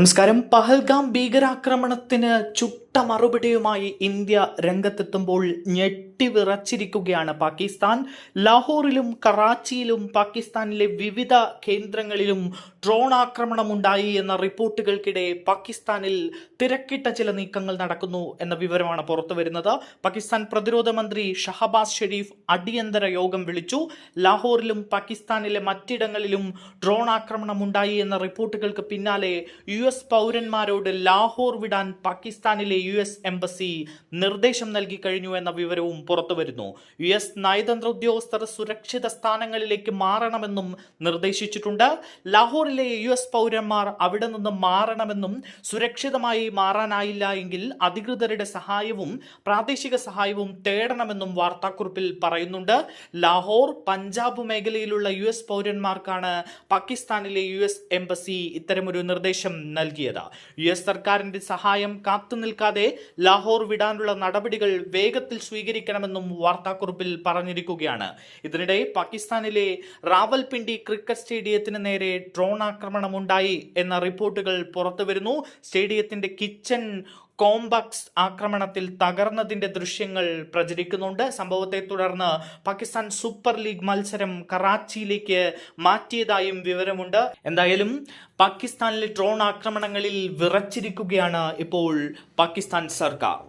നമസ്കാരം. പഹൽഗാം ഭീകരാക്രമണത്തിന് ചുട്ട മറുപടിയുമായി ഇന്ത്യ രംഗത്തെത്തുമ്പോൾ ഞെട്ടിവിറച്ചിരിക്കുകയാണ് പാകിസ്ഥാൻ. ലാഹോറിലും കറാച്ചിയിലും പാകിസ്ഥാനിലെ വിവിധ കേന്ദ്രങ്ങളിലും ഡ്രോൺ ആക്രമണമുണ്ടായി എന്ന റിപ്പോർട്ടുകൾക്കിടെ പാകിസ്ഥാനിൽ തിരക്കിട്ട ചില നീക്കങ്ങൾ നടക്കുന്നു എന്ന വിവരമാണ് പുറത്തു വരുന്നത് പാകിസ്ഥാൻ പ്രതിരോധ മന്ത്രി ഷഹബാസ് ഷെരീഫ് അടിയന്തര യോഗം വിളിച്ചു. ലാഹോറിലും പാകിസ്ഥാനിലെ മറ്റിടങ്ങളിലും ഡ്രോൺ ആക്രമണമുണ്ടായി എന്ന റിപ്പോർട്ടുകൾക്ക് പിന്നാലെ യു എസ് പൗരന്മാരോട് ലാഹോർ വിടാൻ പാകിസ്ഥാനിലെ യു എസ് എംബസി നിർദ്ദേശം നൽകി കഴിഞ്ഞു എന്ന വിവരവും പുറത്തുവരുന്നു യു എസ് നയതന്ത്ര ഉദ്യോഗസ്ഥർ സുരക്ഷിത സ്ഥാനങ്ങളിലേക്ക് മാറണമെന്നും നിർദ്ദേശിച്ചിട്ടുണ്ട്. ലാഹോറിലെ യു എസ് പൗരന്മാർ അവിടെ നിന്ന് മാറണമെന്നും സുരക്ഷിതമായി മാറാനായില്ല എങ്കിൽ അധികൃതരുടെ സഹായവും പ്രാദേശിക സഹായവും തേടണമെന്നും വാർത്താക്കുറിപ്പിൽ പറയുന്നുണ്ട്. ലാഹോർ പഞ്ചാബ് മേഖലയിലുള്ള യു എസ് പൗരന്മാർക്കാണ് പാകിസ്ഥാനിലെ യു എസ് എംബസി ഇത്തരമൊരു നിർദ്ദേശം നൽകിയത്. യു എസ് സർക്കാരിന്റെ സഹായം കാത്തു ലാഹോർ വിടാനുള്ള നടപടികൾ വേഗത്തിൽ സ്വീകരിക്കണമെന്നും വാർത്താക്കുറിപ്പിൽ പറഞ്ഞിരിക്കുകയാണ്. ഇതിനിടെ പാകിസ്ഥാനിലെ റാവൽപിണ്ടി ക്രിക്കറ്റ് സ്റ്റേഡിയത്തിന് നേരെ ഡ്രോൺ ആക്രമണമുണ്ടായി എന്ന റിപ്പോർട്ടുകൾ പുറത്തുവരുന്നു. സ്റ്റേഡിയത്തിന്റെ കിച്ചൺ കോംബക്സ് ആക്രമണത്തിൽ തകർന്നതിന്റെ ദൃശ്യങ്ങൾ പ്രചരിക്കുന്നുണ്ട്. സംഭവത്തെ തുടർന്ന് പാകിസ്ഥാൻ സൂപ്പർ ലീഗ് മത്സരം കറാച്ചിയിലേക്ക് മാറ്റിയതായും വിവരമുണ്ട്. എന്തായാലും പാകിസ്ഥാനിലെ ഡ്രോൺ ആക്രമണങ്ങളിൽ വിറച്ചിരിക്കുകയാണ് ഇപ്പോൾ പാകിസ്ഥാൻ സർക്കാർ.